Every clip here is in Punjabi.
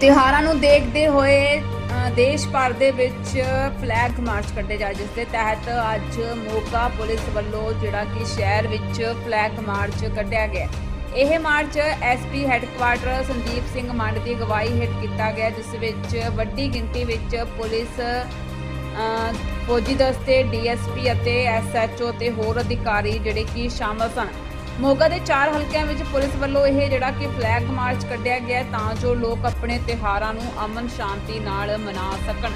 ਤਿਉਹਾਰਾਂ ਨੂੰ ਦੇਖਦੇ ਹੋਏ ਦੇਸ਼ ਭਰ ਦੇ ਵਿੱਚ ਫਲੈਗ ਮਾਰਚ ਕੱਢੇ ਜਾ ਜਿਸ ਦੇ ਤਹਿਤ ਅੱਜ ਮੋਗਾ ਪੁਲਿਸ ਵੱਲੋਂ ਜਿਹੜਾ ਕਿ ਸ਼ਹਿਰ ਵਿੱਚ ਫਲੈਗ ਮਾਰਚ ਕੱਢਿਆ ਗਿਆ ਇਹ march SP headquarter Sandeep Singh Mand ਦੀ ਅਗਵਾਈ ਹੇਠ ਕੀਤਾ ਗਿਆ ਜਿਸ ਵਿੱਚ ਵੱਡੀ ਗਿਣਤੀ ਵਿੱਚ ਪੁਲਿਸ ਫੌਜੀ ਦਸਤੇ ਡੀਐਸਪੀ ਅਤੇ ਐਸਐਚਓ ਤੇ ਹੋਰ ਅਧਿਕਾਰੀ ਜਿਹੜੇ ਕਿ ਸ਼ਾਮਲ ਸਨ। ਮੋਗਾ ਦੇ ਚਾਰ ਹਲਕਿਆਂ ਵਿੱਚ ਪੁਲਿਸ ਵੱਲੋਂ ਇਹ ਜਿਹੜਾ ਕਿ ਫਲੈਗ ਮਾਰਚ ਕੱਢਿਆ ਗਿਆ ਤਾਂ ਜੋ ਲੋਕ ਆਪਣੇ ਤਿਉਹਾਰਾਂ ਨੂੰ ਅਮਨ ਸ਼ਾਂਤੀ ਨਾਲ ਮਨਾ ਸਕਣ।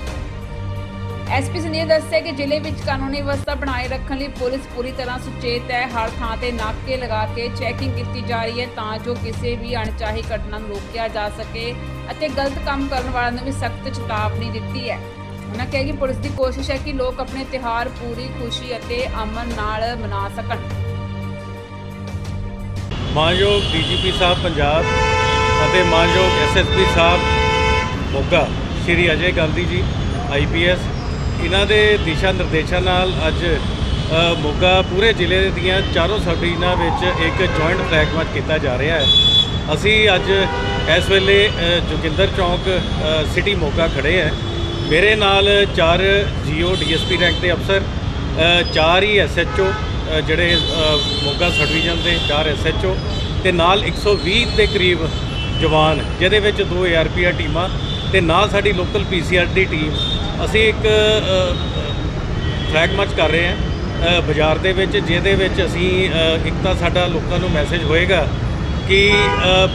ਐਸਪੀ ਨੇ ਦੱਸਿਆ ਕਿ ਜ਼ਿਲ੍ਹੇ ਵਿੱਚ ਕਾਨੂੰਨੀ ਵਿਵਸਥਾ ਬਣਾਏ ਰੱਖਣ ਲਈ ਪੁਲਿਸ ਪੂਰੀ ਤਰ੍ਹਾਂ ਸੁਚੇਤ ਹੈ। ਹਰ ਥਾਂ ਤੇ ਨਾਕੇ ਲਗਾ ਕੇ ਚੈਕਿੰਗ ਕੀਤੀ ਜਾ ਰਹੀ ਹੈ ਤਾਂ ਜੋ ਕਿਸੇ ਵੀ ਅਣਚਾਹੀ ਘਟਨਾ ਨੂੰ ਰੋਕਿਆ ਜਾ ਸਕੇ ਅਤੇ ਗਲਤ ਕੰਮ ਕਰਨ ਵਾਲਿਆਂ ਨੂੰ ਵੀ ਸਖਤ ਚੇਤਾਵਨੀ ਦਿੱਤੀ ਹੈ। ਉਹਨਾਂ ਕਿਹਾ ਕਿ ਪੁਲਿਸ ਦੀ ਕੋਸ਼ਿਸ਼ ਹੈ ਕਿ ਲੋਕ ਆਪਣੇ ਤਿਉਹਾਰ ਪੂਰੀ ਖੁਸ਼ੀ ਅਤੇ ਅਮਨ ਨਾਲ ਮਨਾ ਸਕਣ। ਮਾਨਯੋਗ ਡੀਜੀਪੀ ਸਾਹਿਬ ਪੰਜਾਬ ਅਤੇ ਮਾਨਯੋਗ ਐਸਐਸਪੀ ਸਾਹਿਬ ਮੋਗਾ, ਸ਼੍ਰੀ ਅਜੇ ਗਾਂਧੀ ਜੀ ਆਈਪੀਐਸ ਇਹਨਾਂ ਦੇ ਦਿਸ਼ਾ ਨਿਰਦੇਸ਼ਾਂ ਨਾਲ ਅੱਜ ਮੋਗਾ ਪੂਰੇ ਜ਼ਿਲ੍ਹੇ ਦੀਆਂ ਚਾਰੋਂ ਸਬ ਡਿਵੀਜ਼ਨਾਂ ਵਿੱਚ ਇੱਕ ਜੁਆਇੰਟ ਫਲੈਗ ਮਾਰਚ ਕੀਤਾ ਜਾ ਰਿਹਾ ਹੈ। ਅਸੀਂ ਅੱਜ ਇਸ ਵੇਲੇ ਜੋਗਿੰਦਰ ਚੌਂਕ ਸਿਟੀ ਮੋਗਾ ਖੜੇ ਹੈ। ਮੇਰੇ ਨਾਲ ਚਾਰ ਜੀਓ ਡੀਐਸਪੀ ਰੈਂਕ ਦੇ ਅਫਸਰ ਚਾਰ ਹੀ ਐਸਐਚਓ ਜਿਹੜੇ ਮੋਗਾ ਸਬ ਡਿਵੀਜ਼ਨ ਦੇ ਚਾਰ ਐਸਐਚਓ ਤੇ ਨਾਲ 120 ਦੇ ਕਰੀਬ ਜਵਾਨ, ਜਿਹਦੇ ਵਿੱਚ ਦੋ ਏਆਰਪੀਆਰ ਟੀਮਾਂ ਤੇ ਨਾਲ ਸਾਡੀ ਲੋਕਲ ਪੀਸੀਆਰ ਦੀ ਟੀਮ। ਅਸੀਂ ਇੱਕ ਫਲੈਗ ਮਾਰਚ ਕਰ ਰਹੇ ਹਾਂ। ਬਾਜ਼ਾਰ ਦੇ ਵਿੱਚ, ਜਿਹਦੇ ਵਿੱਚ ਅਸੀਂ ਇੱਕ ਤਾਂ ਸਾਡਾ ਲੋਕਾਂ ਨੂੰ ਮੈਸੇਜ ਹੋਏਗਾ ਕਿ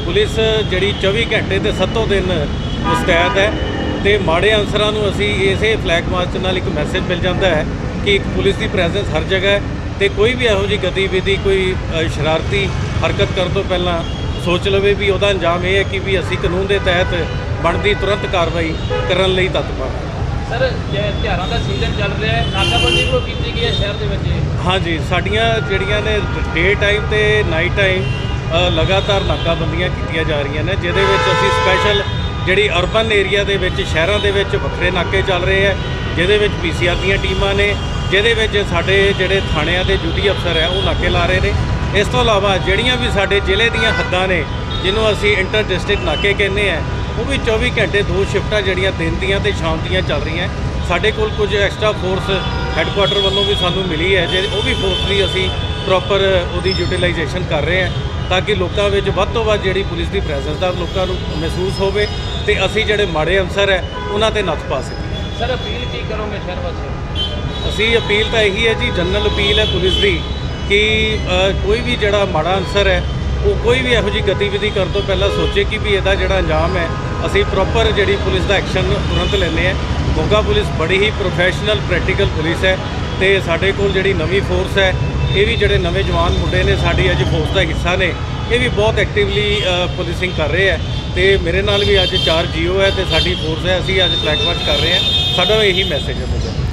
ਪੁਲਿਸ ਜਿਹੜੀ 24 ਘੰਟੇ ਤੇ ਸੱਤੋਂ ਦਿਨ ਮੁਸਤੈਦ ਹੈ ਤੇ ਮਾੜੇ ਅਨਸਰਾਂ ਨੂੰ ਅਸੀਂ ਇਸੇ ਫਲੈਗ ਮਾਰਚ ਨਾਲ ਇੱਕ ਮੈਸੇਜ ਮਿਲ ਜਾਂਦਾ ਹੈ ਕਿ ਇੱਕ ਪੁਲਿਸ ਦੀ ਪ੍ਰੈਜ਼ੈਂਸ ਹਰ ਜਗ੍ਹਾ ਹੈ। ਤੇ ਕੋਈ ਵੀ ਇਹੋ ਜਿਹੀ ਗਤੀਵਿਧੀ ਕੋਈ ਸ਼ਰਾਰਤੀ ਹਰਕਤ ਕਰਨ ਤੋਂ ਪਹਿਲਾਂ ਸੋਚ ਲਵੇ ਵੀ ਉਹਦਾ ਅੰਜਾਮ ਇਹ ਹੈ ਕਿ ਵੀ ਅਸੀਂ ਕਾਨੂੰਨ ਦੇ ਤਹਿਤ ਬਣਦੀ ਤੁਰੰਤ ਕਾਰਵਾਈ ਕਰਨ ਲਈ ਤਤਪਰ ਹਾਂ। ਸਰ ਜੇ ਤਿਉਹਾਰਾਂ ਦਾ ਸੀਜ਼ਨ ਚੱਲ ਰਿਹਾ ਹੈ ਨਾਕਾਬੰਦੀ ਵੀ ਕੀਤੀ ਗਈ ਹੈ ਸ਼ਹਿਰ ਦੇ ਵਿੱਚ ਹਾਂਜੀ ਸਾਡੀਆਂ ਜਿਹੜੀਆਂ ਨੇ ਡੇ ਟਾਈਮ ਤੇ ਨਾਈਟ ਟਾਈਮ ਲਗਾਤਾਰ ਨਾਕਾਬੰਦੀਆਂ ਕੀਤੀਆਂ ਜਾ ਰਹੀਆਂ ਨੇ ਜਿਹਦੇ ਵਿੱਚ ਅਸੀਂ ਸਪੈਸ਼ਲ ਜਿਹੜੀ ਅਰਬਨ ਏਰੀਆ ਦੇ ਵਿੱਚ ਸ਼ਹਿਰਾਂ ਦੇ ਵਿੱਚ ਵੱਖਰੇ ਨਾਕੇ ਚੱਲ ਰਹੇ ਹੈ ਜਿਹਦੇ ਵਿੱਚ ਪੀਸੀਆਰ ਦੀਆਂ ਟੀਮਾਂ ਨੇ ਜਿਹਦੇ ਵਿੱਚ ਸਾਡੇ ਜਿਹੜੇ ਥਾਣਿਆਂ ਦੇ ਡਿਊਟੀ ਅਫਸਰ ਹੈ, ਉਹ ਨਾਕੇ ਲਾ ਰਹੇ ਨੇ। ਇਸ ਤੋਂ ਇਲਾਵਾ ਜਿਹੜੀਆਂ ਵੀ ਸਾਡੇ ਜ਼ਿਲ੍ਹੇ ਦੀਆਂ ਹੱਦਾਂ ਨੇ, ਜਿਹਨੂੰ ਅਸੀਂ ਇੰਟਰ ਡਿਸਟ੍ਰਿਕਟ ਨਾਕੇ ਕਹਿੰਦੇ ਆ, ਉਹ ਵੀ 24 ਘੰਟੇ ਦੋ ਸ਼ਿਫਟਾਂ ਜਿਹੜੀਆਂ ਦਿਨ ਦੀਆਂ ਤੇ ਸ਼ਾਮ ਦੀਆਂ ਚੱਲ ਰਹੀਆਂ। ਸਾਡੇ ਕੋਲ ਕੁਝ ਐਕਸਟਰਾ ਫੋਰਸ ਹੈੱਡਕੁਆਟਰ ਵੱਲੋਂ ਵੀ ਸਾਨੂੰ ਮਿਲੀ ਹੈ, ਜੇ ਉਹ ਵੀ ਫੋਰਸ ਦੀ ਅਸੀਂ ਪ੍ਰੋਪਰ ਉਹਦੀ ਯੂਟਿਲਾਈਜੇਸ਼ਨ ਕਰ ਰਹੇ ਹਾਂ, ਤਾਂ ਕਿ ਲੋਕਾਂ ਵਿੱਚ ਵੱਧ ਤੋਂ ਵੱਧ ਜਿਹੜੀ ਪੁਲਿਸ ਦੀ ਪ੍ਰੈਜ਼ੈਂਸ ਦਾ ਲੋਕਾਂ ਨੂੰ ਮਹਿਸੂਸ ਹੋਵੇ ਤੇ ਅਸੀਂ ਜਿਹੜੇ ਮਾੜੇ ਅਨਸਰ ਹੈ, ਉਹਨਾਂ ਤੇ ਨੱਥ ਪਾ ਸਕੀਏ। ਸਰ ਅਪੀਲ ਕੀ ਕਰੋਗੇ ਸ਼ਹਿਰ ਵਾਸੀਆਂ ਅਸੀਂ ਅਪੀਲ ਤਾਂ ਇਹੀ ਹੈ ਜੀ, ਜਨਰਲ ਅਪੀਲ ਹੈ ਪੁਲਿਸ ਦੀ ਕਿ ਕੋਈ ਵੀ ਜਿਹੜਾ ਮਾੜਾ ਅਨਸਰ ਹੈ, ਉਹ ਕੋਈ ਵੀ ਇਹੋ ਜਿਹੀ ਗਤੀਵਿਧੀ ਕਰਨ ਤੋਂ ਪਹਿਲਾਂ ਸੋਚੇ ਕਿ ਵੀ ਇਹਦਾ ਜਿਹੜਾ ਅੰਜਾਮ ਹੈ, ਅਸੀਂ ਪ੍ਰੋਪਰ ਜਿਹੜੀ ਪੁਲਿਸ ਦਾ ਐਕਸ਼ਨ ਤੁਰੰਤ ਲੈਂਦੇ ਹਾਂ। ਮੋਗਾ ਪੁਲਿਸ ਬੜੀ ਹੀ ਪ੍ਰੋਫੈਸ਼ਨਲ ਪ੍ਰੈਕਟੀਕਲ ਪੁਲਿਸ ਹੈ ਤੇ ਸਾਡੇ ਕੋਲ ਜਿਹੜੀ ਨਵੀਂ ਫੋਰਸ ਹੈ, ਇਹ ਵੀ ਜਿਹੜੇ ਨਵੇਂ ਜਵਾਨ ਮੁੰਡੇ ਨੇ, ਸਾਡੀ ਅੱਜ ਫੋਰਸ ਦਾ ਹਿੱਸਾ ਨੇ, ਇਹ ਵੀ ਬਹੁਤ ਐਕਟਿਵਲੀ ਪੁਲਿਸਿੰਗ ਕਰ ਰਹੇ ਹੈ ਤੇ ਮੇਰੇ ਨਾਲ ਵੀ ਅੱਜ ਚਾਰ ਜੀਓ ਹੈ ਤੇ ਸਾਡੀ ਫੋਰਸ ਹੈ, ਅਸੀਂ ਅੱਜ ਫਲੈਗ ਮਾਰਚ ਕਰ ਰਹੇ ਹਾਂ। ਸਾਡਾ ਇਹੀ ਮੈਸੇਜ ਹੈ ਮੁੰਡੇ